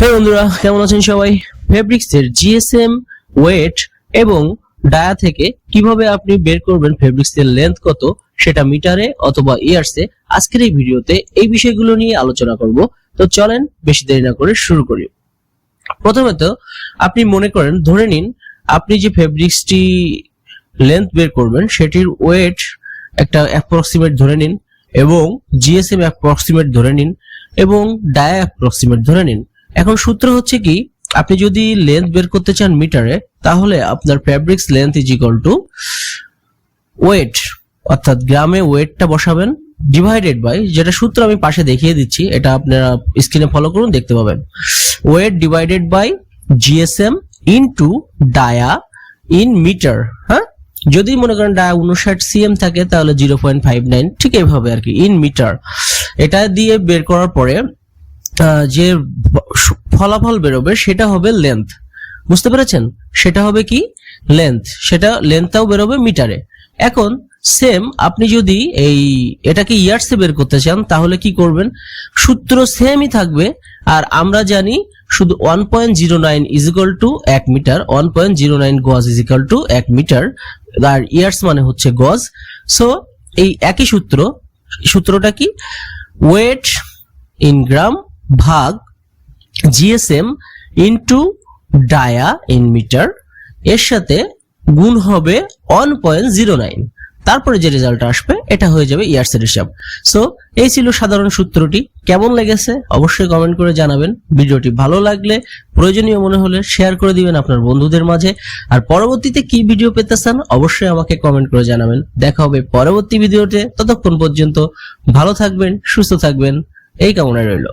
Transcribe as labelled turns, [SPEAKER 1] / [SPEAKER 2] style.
[SPEAKER 1] হ্যাঁ বন্ধুরা, কেমন আছেন সবাই? ফেব্রিক্স এর জিএসএম ওয়েট এবং ডায়া থেকে কীভাবে আপনি বের করবেন ফেব্রিক্স এর লেন্থ কত, সেটা মিটারে অথবা ইয়ার্সে আজকের এই ভিডিওতে এই বিষয়গুলো নিয়ে আলোচনা করব। তো চলেন, বেশি দেরি না করে শুরু করি। প্রথমত, আপনি মনে করেন, ধরে নিন, আপনি যে ফেব্রিক্সটি লেন্থ বের করবেন, সেটির ওয়েট একটা অ্যাপ্রক্সিমেট ধরে নিন এবং জিএসএম অ্যাপ্রক্সিমেট ধরে নিন এবং ডায়া অ্যাপ্রক্সিমেট ধরে নিন। এখন সূত্র হচ্ছে কি, আপনি যদি লেন্থ বের করতে চান মিটারে তাহলে আপনার fabrics length is equal to weight অর্থাৎ গ্রামে ওয়েটটা বসাবেন ডিভাইডেড বাই যেটা সূত্র আমি পাশে দেখিয়ে দিচ্ছি, এটা আপনারা স্ক্রিনে ফলো করুন, দেখতে পাবেন। Weight divided by GSM into dia in metre হ্যাঁ? যদি মনে করেন ডায়া উনষাট সিএম থাকে, তাহলে জিরো পয়েন্ট ফাইভ নাইন ঠিক এইভাবে আর কি ইন মিটার এটা দিয়ে বের করার পরে যে ফলাফল বেরোবে সেটা হবে লেন্থ বুঝতে পেরেছেন? সেটা হবে কি? লেন্থ সেটা লেন্থটাও বেরোবে মিটারে এখন সেম আপনি যদি এই এটাকে ইয়ার্সে বের করতে চান, তাহলে কি করবেন? সূত্র সেমই থাকবে, আর আমরা জানি শুধু one point zero nine equal to এক metre one point zero nine গজ ইজিক্যাল টু এক মিটার আর ইয়ার্স মানে হচ্ছে গজ। সো এই একই সূত্র, সূত্রটা কি? ওয়েট ইন গ্রাম ভাগ GSM into dia in metre এর সাথে গুণ হবে ওয়ান পয়েন্ট জিরো নাইন তারপরে যে রেজাল্ট আসবে, এটা হয়ে যাবে ইয়ার্স এর হিসাব। সো এই ছিল সাধারণ সূত্রটি। কেমন লেগেছে? অবশ্যই কমেন্ট করে জানাবেন। ভিডিওটি ভালো লাগলে, প্রয়োজনীয় মনে হলে শেয়ার করে দিবেন আপনার বন্ধুদের মাঝে। আর পরবর্তীতে কি ভিডিও পেতে চান অবশ্যই আমাকে কমেন্ট করে জানাবেন। দেখা হবে পরবর্তী ভিডিওতে ততক্ষণ পর্যন্ত ভালো থাকবেন, সুস্থ থাকবেন। এই কামনা রইল।